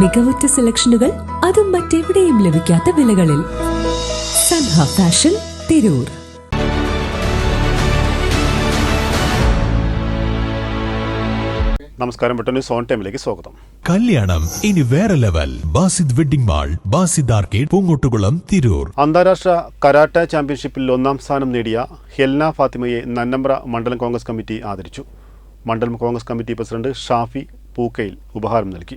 മികവുറ്റ സെലക്ഷനുകൾ അതും മറ്റെവിടെയും ലഭിക്കാത്ത വിലകളിൽ. സൻഹ ഫാഷൻ തിരൂർ. നമസ്കാരം പെട്ടെന്ന് സോൺ ടൈമിലേക്ക് സ്വാഗതം. കല്യാണം ഇനി വേറെ level. Basid wedding mall Basid arcade Poongottukulam Tirur. അന്താരാഷ്ട്ര കരാട്ട ചാമ്പ്യൻഷിപ്പിൽ ഒന്നാം സ്ഥാനം നേടിയ ഹെൽന ഫാത്തിമയെ നന്നമ്പ്ര മണ്ഡലം കോൺഗ്രസ് കമ്മിറ്റി ആദരിച്ചു. മണ്ഡലം കോൺഗ്രസ് കമ്മിറ്റി പ്രസിഡന്റ് ഷാഫി പൂക്കയിൽ ഉപഹാരം നൽകി.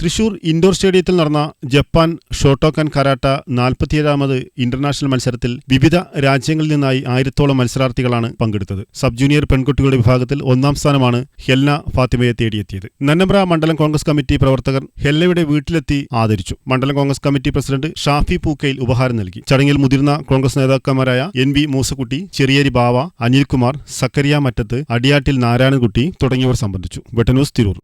തൃശൂർ ഇൻഡോർ സ്റ്റേഡിയത്തിൽ നടന്ന ജപ്പാൻ ഷോട്ടോക്കൻ കരാട്ട നാൽപ്പത്തിയേഴാമത് ഇന്റർനാഷണൽ മത്സരത്തിൽ വിവിധ രാജ്യങ്ങളിൽ നിന്നായി ആയിരത്തോളം മത്സരാർത്ഥികളാണ് പങ്കെടുത്തത്. സബ് ജൂനിയർ പെൺകുട്ടികളുടെ വിഭാഗത്തിൽ ഒന്നാം സ്ഥാനമാണ് ഹെൽന ഫാത്തിമയെ തേടിയെത്തിയത്. നന്നമ്പ്ര മണ്ഡലം കോൺഗ്രസ് കമ്മിറ്റി പ്രവർത്തകർ ഹെൽനയുടെ വീട്ടിലെത്തി ആദരിച്ചു. മണ്ഡലം കോൺഗ്രസ് കമ്മിറ്റി പ്രസിഡന്റ് ഷാഫി പൂക്കയിൽ ഉപഹാരം നൽകി. ചടങ്ങിൽ മുതിർന്ന കോൺഗ്രസ് നേതാക്കന്മാരായ എൻ വി മൂസക്കുട്ടി ചെറിയേരി ബാവ അനിൽകുമാർ സക്കരിയ മറ്റത്ത് അടിയാട്ടിൽ നാരായണൻകുട്ടി തുടങ്ങിയവർ സംബന്ധിച്ചു. വെട്ടന്യൂസ് തിരൂർ.